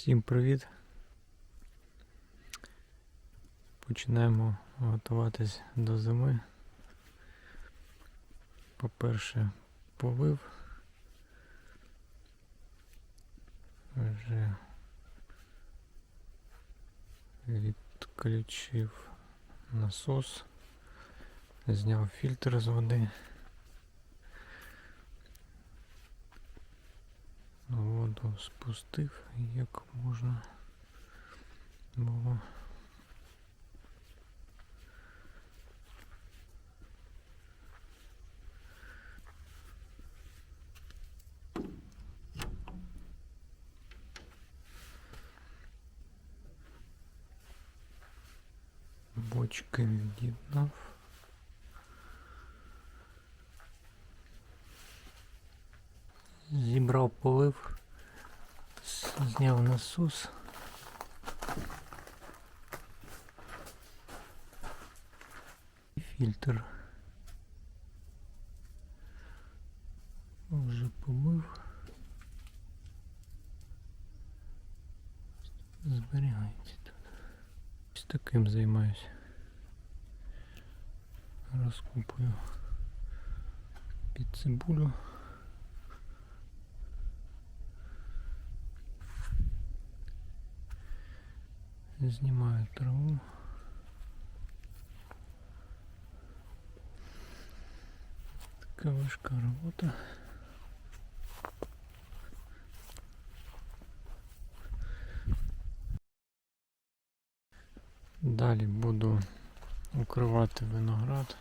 Всім привіт! Починаємо готуватись до зими. По-перше, повив. Вже відключив насос, зняв фільтр з води. спустив, як можна було. Бочки від'єднав. Зібрав полив, с- Зняв насос. І Фільтр. Вже помив. Зберігається тут. Ось таким займаюся. Розкупую під цибулю. Знімаю траву. Така важка робота. Далі буду укривати виноград.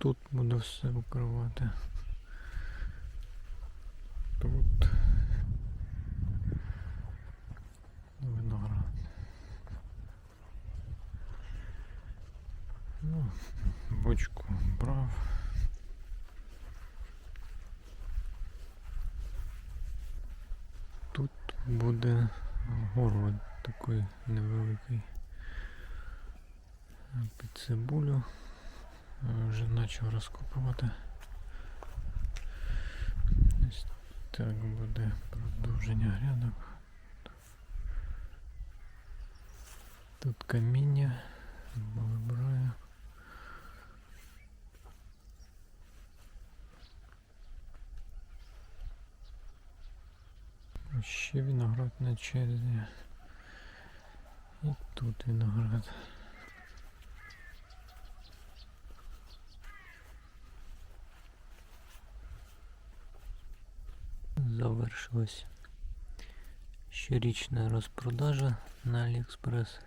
Тут буду все укривати. Тут виноград. Ну, бочку брав. Тут буде город такий невеликий. Під цибулю. Е, Вже почав розкопувати. Ось так буде продовження грядок. Тут каміння вибираю. Ще виноград на черзі. І тут виноград. Завершилась щорічна розпродажа на Аліекспрес.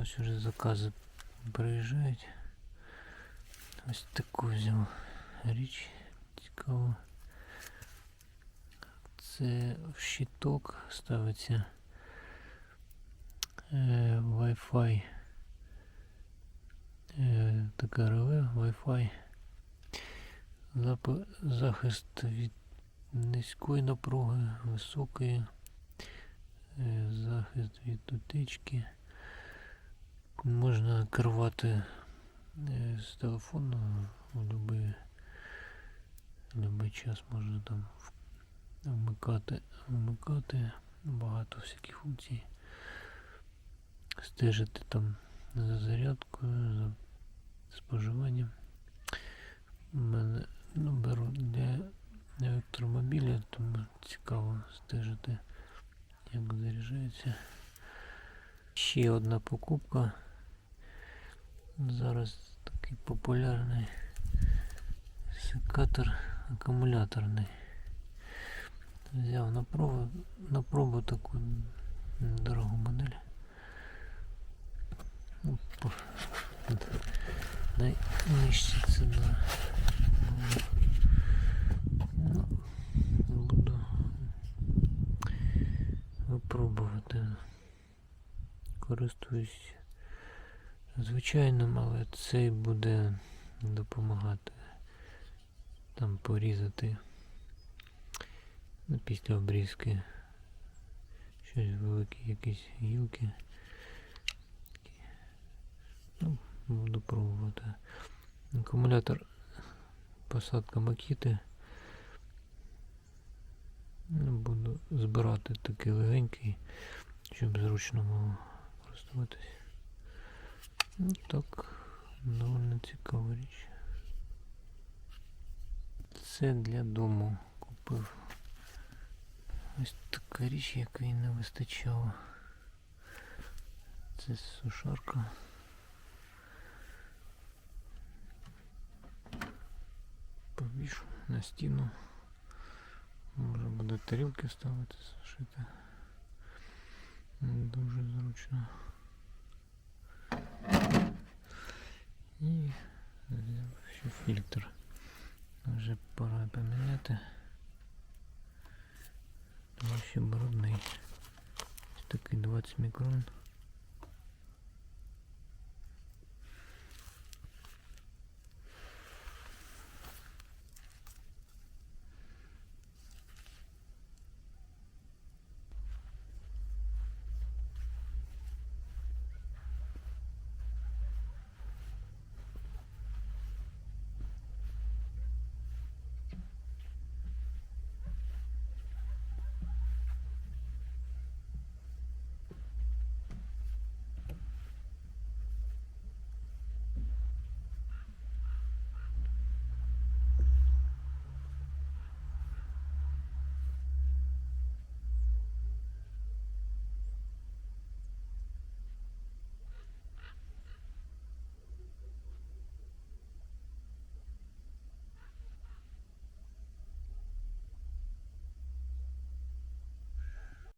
Ось уже закази приїжджають. Ось таку взяв річ цікаву. Це в щиток ставиться е, Wi-Fi. Е, таке реле Wi-Fi. Зап- Захист від низької напруги, високої, е, захист від утечки. Можна керувати е, з телефону у будь-який будь час можна там вмикати, вмикати багато всяких функцій. Стежити там за зарядкою, за споживанням. У мене ну, беру для електромобіля, тому цікаво стежити, як заряджається. Ще одна покупка. Зараз такий популярний секатор акумуляторний. Взяв на пробу, на пробу таку дорогу модель. Ну, Найнижча ціна. Ну, буду випробувати. Користуюсь звичайним, але цей буде допомагати там порізати Ну, після обрізки. Щось великі якісь гілки. Ну, буду пробувати. Акумулятор посадка макіти. Ну, буду збирати такий легенький, щоб зручно було користуватись. Ну так, доволі цікава річ. Це для дому купив. Ось така річ, якої не вистачало. Це сушарка. Повішу на стіну. Може буде тарілки ставити, сушити. Дуже зручно. І взяв ще фільтр. Вже пора поміняти. Тому що брудний. Ось такий 20 мікрон.